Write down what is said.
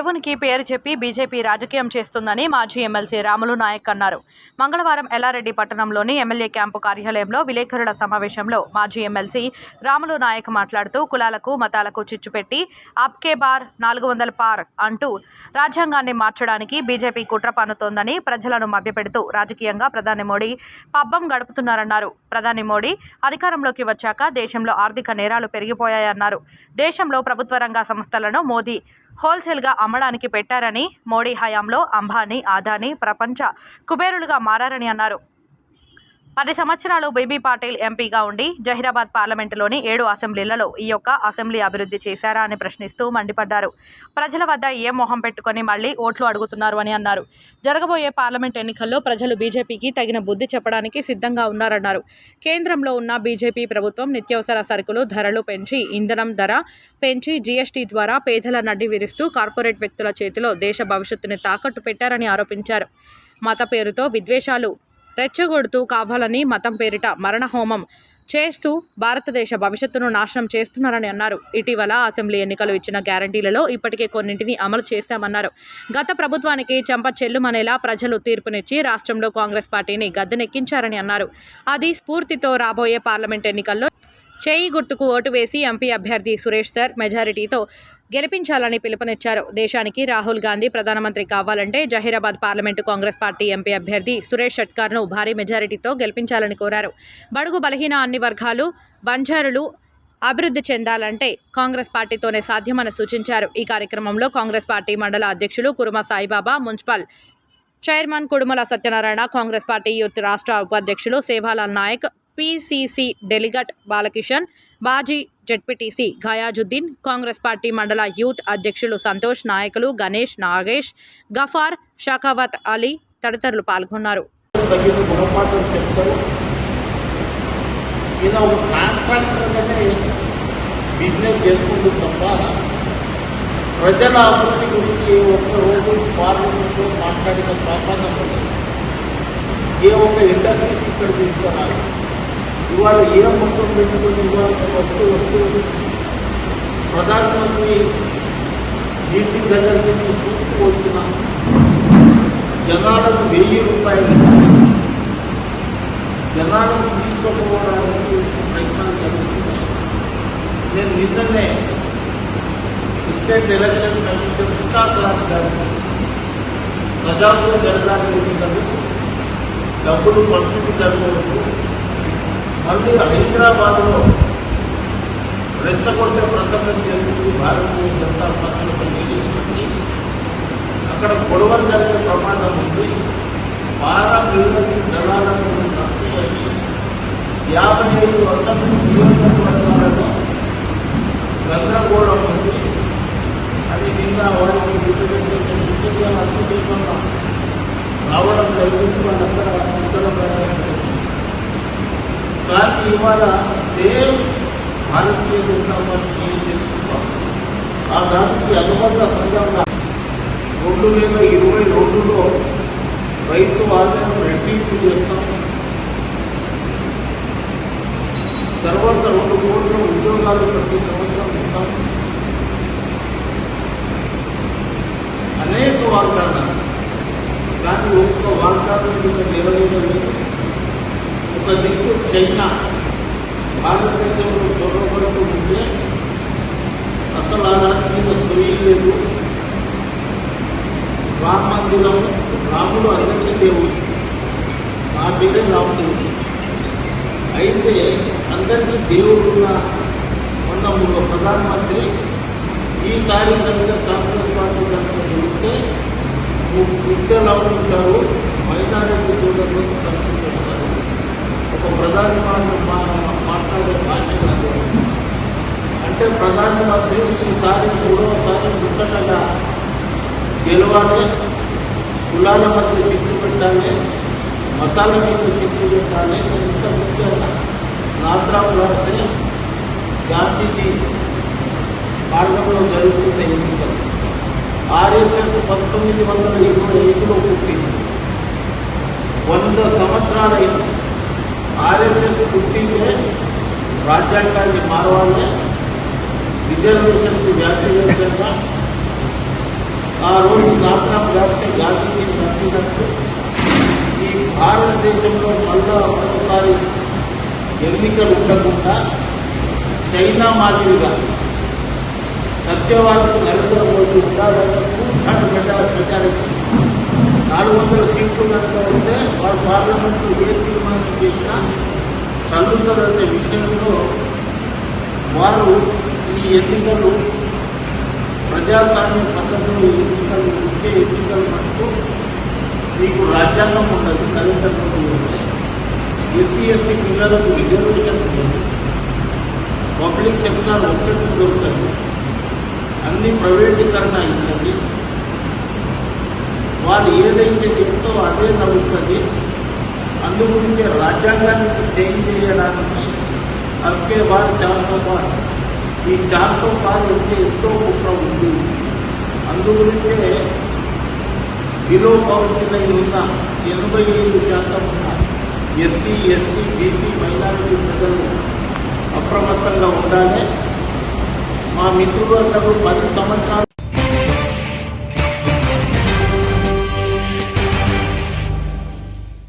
దేవునికి పేరు చెప్పి బీజేపీ రాజకీయం చేస్తుందని మాజీ ఎమ్మెల్సీ రాములు నాయక్ అన్నారు. మంగళవారం ఎల్లారెడ్డి పట్టణంలోని ఎమ్మెల్యే క్యాంపు కార్యాలయంలో విలేకరుల సమావేశంలో మాజీ ఎమ్మెల్సీ రాములు నాయక్ మాట్లాడుతూ కులాలకు మతాలకు చిచ్చుపెట్టి అప్కే బార్ నాలుగు వందల పార్ అంటూ రాజ్యాంగాన్ని మార్చడానికి బీజేపీ కుట్ర పన్నుతోందని ప్రజలను మభ్యపెడుతూ రాజకీయంగా ప్రధాని మోడీ పబ్బం గడుపుతున్నారన్నారు. ప్రధాని మోడీ అధికారంలోకి వచ్చాక దేశంలో ఆర్థిక నేరాలు పెరిగిపోయాయన్నారు. దేశంలో ప్రభుత్వ రంగ సంస్థలను మోదీ హోల్సేల్గా అమ్మడానికి పెట్టారని మోడీ హయాంలో అంబానీ ఆదానీ ప్రపంచ కుబేరులుగా మారారని అన్నారు. పది సంవత్సరాలు బీబీ పాటిల్ ఎంపీగా ఉండి జహీరాబాద్ పార్లమెంటులోని ఏడు అసెంబ్లీలలో ఈ యొక్క అసెంబ్లీ అభివృద్ధి చేశారా అని ప్రశ్నిస్తూ మండిపడ్డారు. ప్రజల వద్ద ఏ మొహం పెట్టుకొని మళ్ళీ ఓట్లు అడుగుతున్నారు అని అన్నారు. జరగబోయే పార్లమెంట్ ఎన్నికల్లో ప్రజలు బీజేపీకి తగిన బుద్ధి చెప్పడానికి సిద్ధంగా ఉన్నారన్నారు. కేంద్రంలో ఉన్న బీజేపీ ప్రభుత్వం నిత్యావసర సరుకులు ధరలు పెంచి ఇంధనం ధర పెంచి జీఎస్టీ ద్వారా పేదల నడ్డి విరుస్తూ కార్పొరేట్ వ్యక్తుల చేతిలో దేశ భవిష్యత్తుని తాకట్టు పెట్టారని ఆరోపించారు. మత పేరుతో విద్వేషాలు రెచ్చగొడుతూ కావాలని మతం పేరిట మరణహోమం చేస్తూ భారతదేశ భవిష్యత్తును నాశనం చేస్తున్నారని అన్నారు. ఇటీవల అసెంబ్లీ ఎన్నికలు ఇచ్చిన గ్యారంటీలలో ఇప్పటికే కొన్నింటిని అమలు చేస్తామన్నారు. గత ప్రభుత్వానికి చెంప చెల్లుమనేలా ప్రజలు తీర్పునిచ్చి రాష్ట్రంలో కాంగ్రెస్ పార్టీని గద్దెనెక్కించారని అన్నారు. అది స్ఫూర్తితో రాబోయే పార్లమెంట్ ఎన్నికల్లో చేయి గుర్తుకు ఓటు వేసి ఎంపీ అభ్యర్థి సురేష్ సర్ మెజారిటీతో గెలిపించాలని పిలుపునిచ్చారు. దేశానికి రాహుల్ గాంధీ ప్రధానమంత్రి కావాలంటే Zaheerabad parliament Congress party MP అభ్యర్థి సురేష్ షట్కార్ను భారీ మెజారిటీతో గెలిపించాలని కోరారు. బడుగు బలహీన అన్ని వర్గాలు బంజారులు అభివృద్ధి చెందాలంటే కాంగ్రెస్ పార్టీతోనే సాధ్యమని సూచించారు. ఈ కార్యక్రమంలో కాంగ్రెస్ పార్టీ మండల అధ్యక్షులు Kuruma Saibaba municipal chairman Kudumala Satyanarayana Congress party youth రాష్ట్ర ఉపాధ్యక్షులు Sevalal Naik PCC delegate Balakishan Baji ZPTC Ghayasuddin Congress party మండల యూత్ అధ్యక్షులు సంతోష్ నాయకులు గణేష్ నాగేష్ గఫార్ షకావత్ అలీ తదితరులు పాల్గొన్నారు. ప్రజల అభివృద్ధి గురించి ఒక్క రోజు పార్లమెంట్లో మాట్లాడిన పాపాన ఏ ఒక్క ఇండస్ట్రీస్ ఇక్కడ తీసుకురాలి ఇవాళ ఏ మొత్తం పెట్టుకుని ఇవాళ వస్తూ వస్తూ ప్రధానమంత్రి ఇంటి నుంచి చూస్తూ వచ్చిన జనాలకు వెయ్యి రూపాయలు జనాలను తీసుకోకపోవడానికి ప్రయత్నాలు జరుగుతున్నాయి. నేను నిన్ననే state election commission Vikas Raj గారికి సజావుగా జరగాలని డబ్బులు పంపిణీ జరగవచ్చు మళ్ళీ హైదరాబాద్లో రెచ్చగొట్టే ప్రసంగం చేస్తుంది భారతీయ జనతా పార్టీలో నిలిచి అక్కడ గొడవలు జరిగే ప్రమాదం ఉంది. బాగా పిల్లలకి దళాలను సంతృప్తి. యాభై ఐదు అసెంబ్లీ నియోజకవర్గాలలో గందరగోళం ఉంది. అది నిన్న వారికి రిప్రజెంటేషన్ ఇష్టంగా అద్భుతంగా రావడం జరిగింది. వాళ్ళందరూ ఉత్తరం కానీ ఇవాళ సేమ్ భారతీయ జనతా పార్టీ ఏం ఆ దానికి అనుబంధ సంఘంగా రెండు వేల ఇరవై రెండులో రైతు ఆదాయం రెట్టింపు చేస్తాం. తర్వాత రెండు కోట్ల ఉద్యోగాలు ప్రతి సంవత్సరం ఇస్తాం. అనేక వాగ్దానాలు. కానీ ఒక్క వాగ్దానం మీద నెరవేరలేదు ఒక దిక్కు చైనా. భారతదేశంలో చూడబడుతూ ఉంటే అసలు ఆ దాని మీద లేదు. రామ మందిరం రాముడు అందరికీ దేవుడు. ఆ మీదే రాముడు అయితే అందరికీ దేవుడుగా ఉన్న ఒక ప్రధానమంత్రి ఈసారి కనుక కాంగ్రెస్ పార్టీ కనుక గెలిస్తే క్రిస్టియన్ ఉంటారు మైనారిటీ సోదరులు కనుకుంటున్నారు ఒక ప్రధాని మాట్లాడే భాష కాదు అంటే ప్రధానమంత్రి ఈసారి మూడవసారి ముట్టటగా గెలవాలి కులాల మధ్య చిక్కు పెట్టాలి మతాల మధ్య చిక్కు పెట్టాలి ఇంత ముఖ్యంగా? నాత్రాలు రాస్తే గాంధీజీ మార్గంలో జరుగుతున్న ఎన్నికలు ఆర్ఎస్ఎస్ పంతొమ్మిది వందల ఇరవై ఐదులో పుట్టింది. వంద సంవత్సరాలైంది ఆర్ఎస్ఎస్ పుట్టిందే రాజ్యాంగాన్ని మారవాలి. రిజర్వేషన్కి వ్యాఖ్యవేశంగా ఆ రోజు నాట్రాం గాంధీ గాంధీజీ నచ్చినట్టు ఈ భారతదేశంలో మళ్ళా మరోసారి ఎన్నికలు ఉండకుండా చైనా మాదిరిగా సత్యవాదకు నరేంద్ర మోదీ ఉండాలని కూర్చాడు ప్రచారం నాలుగు వందల సీట్లు కనుక ఉంటే వారు పార్లమెంట్లో ఏ తీర్మానం చేసినా చల్లుతారనే విషయంలో వారు ఈ ఎన్నికలు ప్రజాస్వామ్య పద్ధతులు ఎన్నికలు ముఖ్య ఎన్నికలు మటుకు మీకు రాజ్యాంగం ఉండదు నరేంద్ర మోదీ ఎస్సీ ఎస్టీ పిల్లలకు రిజర్వేషన్ ఉండదు. పబ్లిక్ సెక్టార్ ఒక్కటి దొరుకుతుంది. అన్ని ప్రైవేటీకరణ అయింది వాళ్ళు ఏదైతే చెప్తో అదే నడుస్తుంది. అందుగురించి రాజ్యాంగానికి రాజ్యాంగాన్ని చేంజ్ చేయడానికి అందుకే వాళ్ళు చాలా ఈ జాతం పాటు అయితే ఎంతో కుట్ర ఉంది. అందు బిలో పవర్టీ ఉన్న ఎనభై ఐదు శాతం ఉన్న ఎస్సీ ఎస్టీ బీసీ మైనారిటీ ప్రజలు అప్రమత్తంగా ఉండాలి. మా మిత్రులందరూ పది సంవత్సరాలు